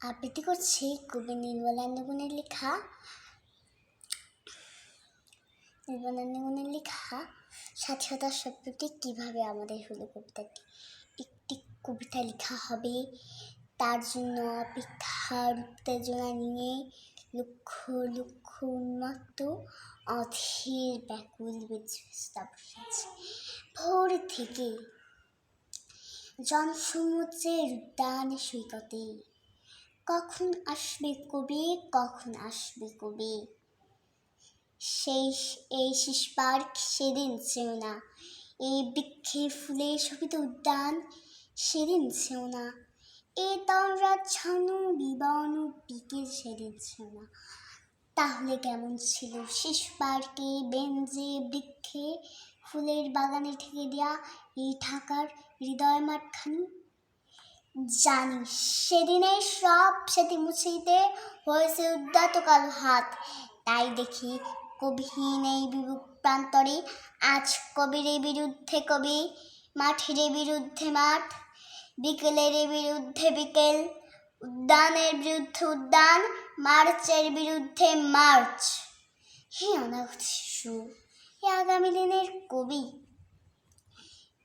আবৃত্তি করছি, কবি নির্মলানন্দগুণের লেখা। নির্মলানন্দগুণের লেখা, স্বাধীনতার শব্দটি কীভাবে আমাদের হলো কবিতাটি একটি কবিতা লেখা হবে, তার জন্য অপেক্ষার উত্তেজনা নিয়ে লক্ষ লক্ষ উন্মত্ত অধীর ব্যাকুল বসেছে ভোর থেকে জনসমুদ্রের উদ্যান সৈকতে কখন আসবে কবি? কখন আসবে কবি? সেই এই শিশ পার্ক সেদিন ছেও না। এই বৃক্ষে ফুলে শোভিত উদ্যান সেদিন ছেও না। এ ছানু বিবন বিকেল সেদিন ছেও না। তাহলে কেমন ছিল শিশু পার্কে বেঞ্জে বৃক্ষে ফুলের বাগানে ঠেকে দেয়া? এই ঢাকার হৃদয় মাঠখানি জানি। সেদিনে সব স্মৃতি মুছিতে হয়েছে উদ্যত কালো হাত। তাই দেখি কবিহীন এই বিরূপ প্রান্তরে আজ কবির বিরুদ্ধে কবি, মাঠের বিরুদ্ধে মাঠ, বিকেলের বিরুদ্ধে বিকেল, উদ্যানের বিরুদ্ধে উদ্যান, মার্চের বিরুদ্ধে মার্চ। হে অনাগত শিশু হে আগামী দিনের কবি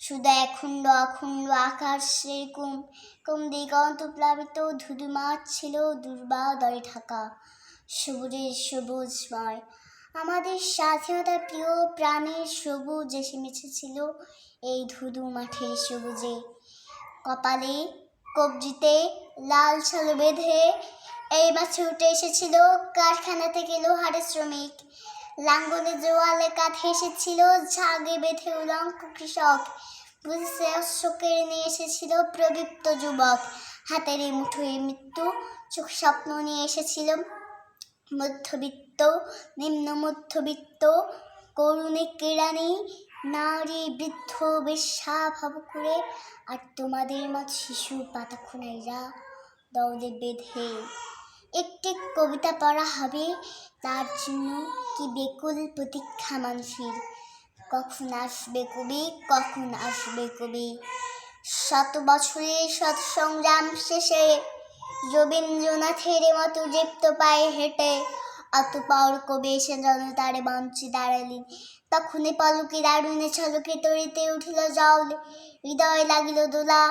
শুধু এখণ্ড অখণ্ড আকাশ সেরকম। কম দিগন্ত প্লাবিত ধুধু মাঠ ছিল দুর্বা দরে ঢাকা। সবুজের সবুজময় আমাদের স্বাধীনতার প্রিয় প্রাণের সবুজ এসে মিশেছিল এই ধুধু মাঠের সবুজে। কপালে কবজিতে লাল ছালু বেঁধে এই মাছে উঠে এসেছিল কারখানা থেকে লোহারের শ্রমিক। লাঙ্গলে জোয়ালে কাঁধে এসেছিল ঝাগে বেঁধে উলঙ্ক কৃষক। বুঝে অশ্ব কেড়ে নিয়ে এসেছিল প্রবৃত্ত যুবক। হাতের এই মুঠোয় মৃত্যু, চোখ স্বপ্ন নিয়ে এসেছিল মধ্যবিত্ত, নিম্ন মধ্যবিত্ত, করুণে কেরানি নারী বৃদ্ধ বেশ্যা ভাব করে আর তোমাদের মত শিশু পাতা খুনাইরা দৌড়ে বেঁধে একটি কবিতা পড়া হবে, তার জন্য কি বেকুল প্রতীক্ষা মানুষের? কখন আসবে কবি, কখন আসবে কবি? শত বছরের শত সংগ্রাম শেষে রবীন্দ্রনাথের মতো দীপ্ত পায়ে হেঁটে অতপর কবি এসে জনতারে মঞ্চে দাঁড়ালেন। তখনই পলকে দারুণে ছলকে তরিতে উঠিল জল, হৃদয় লাগিল দোলা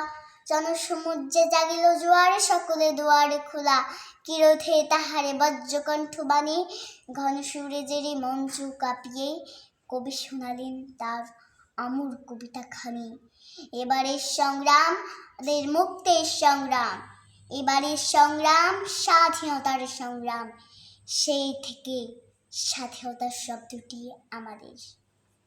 জনসমুদ্রে জাগিল জোয়ারে, সকলে দুয়ারে খোলা। কিরোধে তাহারে বজ্রকণ্ঠ বাণী ঘন সুরে জেরে মঞ্চ কাঁপিয়ে কবি শোনালেন তার আমূর কবিতা খানি। এবারের সংগ্রাম আমাদের মুক্তের সংগ্রাম এবারের সংগ্রাম, স্বাধীনতার সংগ্রাম, সেই থেকে স্বাধীনতার শব্দটি আমাদের।